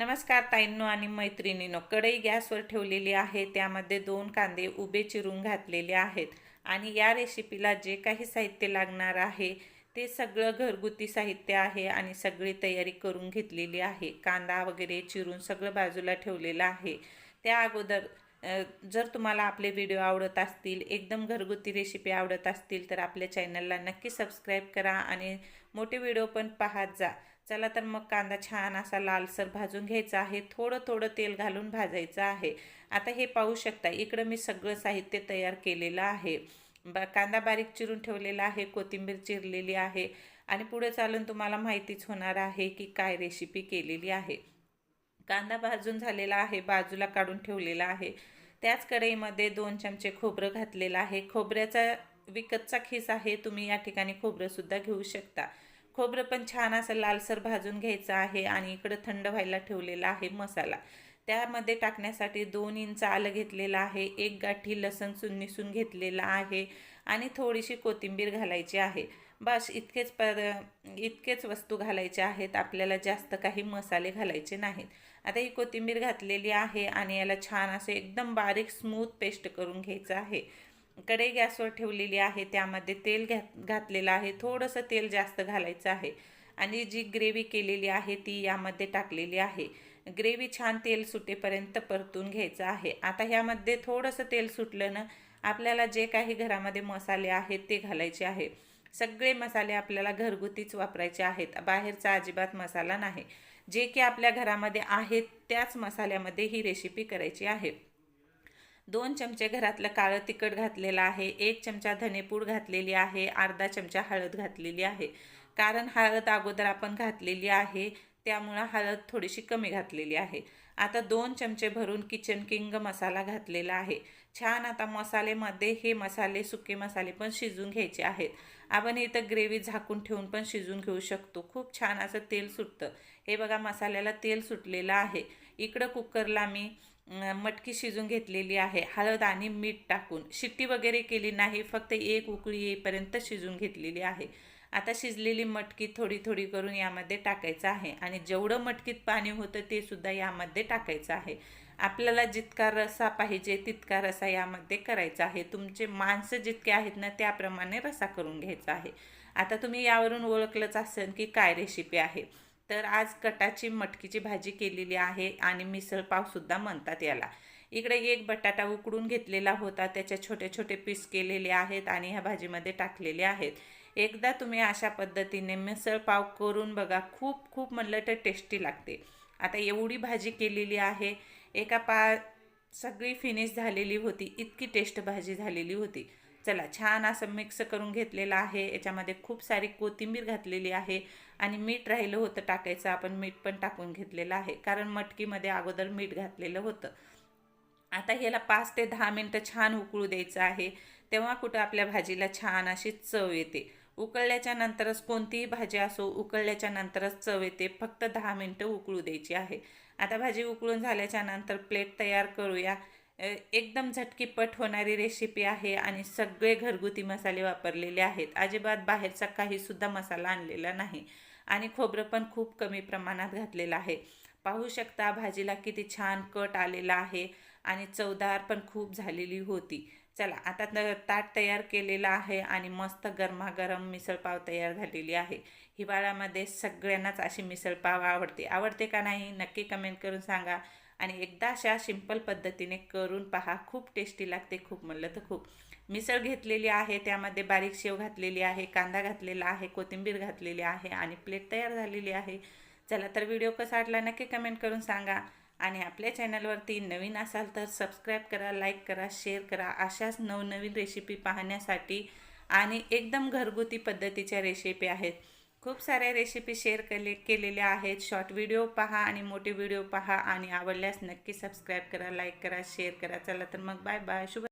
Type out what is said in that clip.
नमस्कार ताईंनो आणि मैत्रिणींनो कढई गॅसवर ठेवलेली आहे. त्यामध्ये दोन कांदे उभे चिरून घातलेले आहेत. आणि या रेसिपीला जे काही साहित्य लागणार आहे ते सगळं घरगुती साहित्य आहे आणि सगळी तयारी करून घेतलेली आहे. कांदा वगैरे चिरून सगळं बाजूला ठेवलेलं आहे. त्या अगोदर जर तुम्हाला आपले व्हिडिओ आवडत असतील एकदम घरगुती रेसिपी आवडत असतील तर आपल्या चॅनलला नक्की सबस्क्राईब करा आणि मोठे व्हिडिओ पण पाहत जा. चला तर मग कांदा छान असा लालसर भाजून घ्यायचा आहे. थोडं थोडं तेल घालून भाजायचं आहे. आता हे पाहू शकता इकडं मी सगळं साहित्य तयार केलेलं आहे. ब कांदा बारीक चिरून ठेवलेला आहे कोथिंबीर चिरलेली आहे आणि पुढे चालून तुम्हाला माहितीच होणार आहे की काय रेसिपी केलेली आहे. कांदा भाजून झालेला आहे बाजूला काढून ठेवलेला आहे. त्याच कढईमध्ये दोन चमचे खोबरं घातलेलं आहे. खोबऱ्याचा विकतचा खीस आहे तुम्ही या ठिकाणी खोबरंसुद्धा घेऊ शकता. खोबरं पण छान असं लालसर भाजून घ्यायचं आहे आणि इकडं थंड व्हायला ठेवलेला आहे मसाला. त्यामध्ये टाकण्यासाठी दोन इंच आलं घेतलेलं आहे एक गाठी लसण चुन्नीसून घेतलेला आहे आणि थोडीशी कोथिंबीर घालायची आहे. बस इतकेच पर इतकेच वस्तू घालायच्या आहेत आपल्याला जास्त काही मसाले घालायचे नाहीत. आता ही कोथिंबीर घातलेली आहे आणि याला छान असे एकदम बारीक स्मूथ पेस्ट करून घ्यायचं आहे. कढई गॅसवर ठेवलेली आहे त्यामध्ये तेल घात घातलेलं आहे थोडंसं तेल जास्त घालायचं आहे. आणि जी ग्रेव्ही केलेली आहे ती यामध्ये टाकलेली आहे. ग्रेव्ही छान तेल सुटेपर्यंत परतून घ्यायचं आहे. आता ह्यामध्ये थोडंसं तेल सुटलं ना आपल्याला जे काही घरामध्ये मसाले आहेत ते घालायचे आहे. सगळे मसाले आपल्याला घरगुतीच वापरायचे आहेत. बाहेरचा अजिबात मसाला नाही. जे की आपल्या घरामध्ये आहेत त्याच मसाल्यामध्ये ही रेसिपी करायची आहे. दोन चमचे घरातलं काळं तिखट घातलेलं आहे एक चमचा धनेपूड घातलेली आहे अर्धा चमचा हळद घातलेली आहे. कारण हळद अगोदर आपण घातलेली आहे त्यामुळं हळद थोडीशी कमी घातलेली आहे. आता दोन चमचे भरून किचन किंग मसाला घातलेला आहे. छान आता मसालेमध्ये हे मसाले सुके मसाले पण शिजून घ्यायचे आहेत. आपण इथं ग्रेव्ही झाकून ठेवून पण शिजून घेऊ शकतो. खूप छान असं तेल सुटतं. हे बघा मसाल्याला तेल सुटलेलं आहे. इकडं कुकरला मी मटकी शिजून घेतलेली आहे. हळद आणि मीठ टाकून. शिट्टी वगैरे केली नाही फक्त एक उकळी येईपर्यंत शिजून घेतलेली आहे. आता शिजलेली मटकी थोडी थोडी करून यामध्ये टाकायचं आहे आणि जेवढं मटकीत पाणी होतं ते सुद्धा यामध्ये टाकायचं आहे. आपल्याला जितका रसा पाहिजे तितका रसा यामध्ये करायचा आहे. तुमचे माणसं जितके आहेत ना त्याप्रमाणे रसा करून घ्यायचा आहे. आता तुम्ही यावरून ओळखलंच असेल की काय रेसिपी आहे. तर आज कटाची मटकीची भाजी केलेली आहे आणि मिसळपावसुद्धा म्हणतात याला. इकडे एक बटाटा उकडून घेतलेला होता. त्याचे छोटे छोटे पीस केलेले आहेत आणि ह्या भाजीमध्ये टाकलेले आहेत. एकदा तुम्ही अशा पद्धतीने मिसळपाव करून बघा. खूप खूप म्हणलं तर टेस्टी लागते. आता एवढी भाजी केलेली आहे. एका पा सगळी फिनिश झालेली होती. इतकी टेस्ट भाजी झालेली होती. चला छान असं मिक्स करून घेतलेलं आहे. याच्यामध्ये खूप सारी कोथिंबीर घातलेली आहे आणि मीठ राहिलं होतं टाकायचं. आपण मीठ पण टाकून घेतलेलं आहे. कारण मटकीमध्ये अगोदर मीठ घातलेलं होतं. आता ह्याला पाच ते दहा मिनटं छान उकळू द्यायचं आहे. तेव्हा कुठं आपल्या भाजीला छान अशी चव येते. उकळल्याच्या नंतरच कोणतीही भाजी असो उकळल्याच्या नंतरच चव येते. फक्त दहा मिनटं उकळू द्यायची आहे. आता भाजी उकळून झाल्याच्यानंतर प्लेट तयार करूया. एकदम झटकीपट होणारी रेसिपी आहे आणि सगळे घरगुती मसाले वापरलेले आहेत. अजिबात बाहेरचा काहीसुद्धा मसाला आणलेला नाही. आणि खोबरं पण खूप कमी प्रमाणात घातलेलं आहे. पाहू शकता भाजीला किती छान कट आलेला आहे आणि चवदार पण खूप झालेली होती. चला आता ताट तयार केलेलं आहे आणि मस्त गरमागरम मिसळपाव तयार झालेली आहे. हिवाळ्यामध्ये सगळ्यांनाच अशी मिसळपाव आवडते. आवडते का नाही नक्की कमेंट करून सांगा. आणि एकदा अशा सिंपल पद्धतीने करून पहा. खूप टेस्टी लागते खूप म्हणलं तर खूप. मिसळ घेतलेली आहे त्यामध्ये बारीक शेव घातलेली आहे कांदा घातलेला आहे कोथिंबीर घातलेली आहे आणि प्लेट तयार झालेली आहे. चला तर व्हिडिओ कसा वाटला नक्की कमेंट करून सांगा. आणि आपल्या चॅनलवरती नवीन असाल तर सबस्क्राईब करा लाईक करा शेअर करा अशाच नवनवीन रेसिपी पाहण्यासाठी. आणि एकदम घरगुती पद्धतीच्या रेसिपी आहेत. खूप साऱ्या रेसिपी शेअर केले केलेल्या आहेत. शॉर्ट व्हिडिओ पहा आणि मोठे व्हिडिओ पहा आणि आवडल्यास नक्की सबस्क्राईब करा लाईक करा शेअर करा. चला तर मग बाय बाय शुभ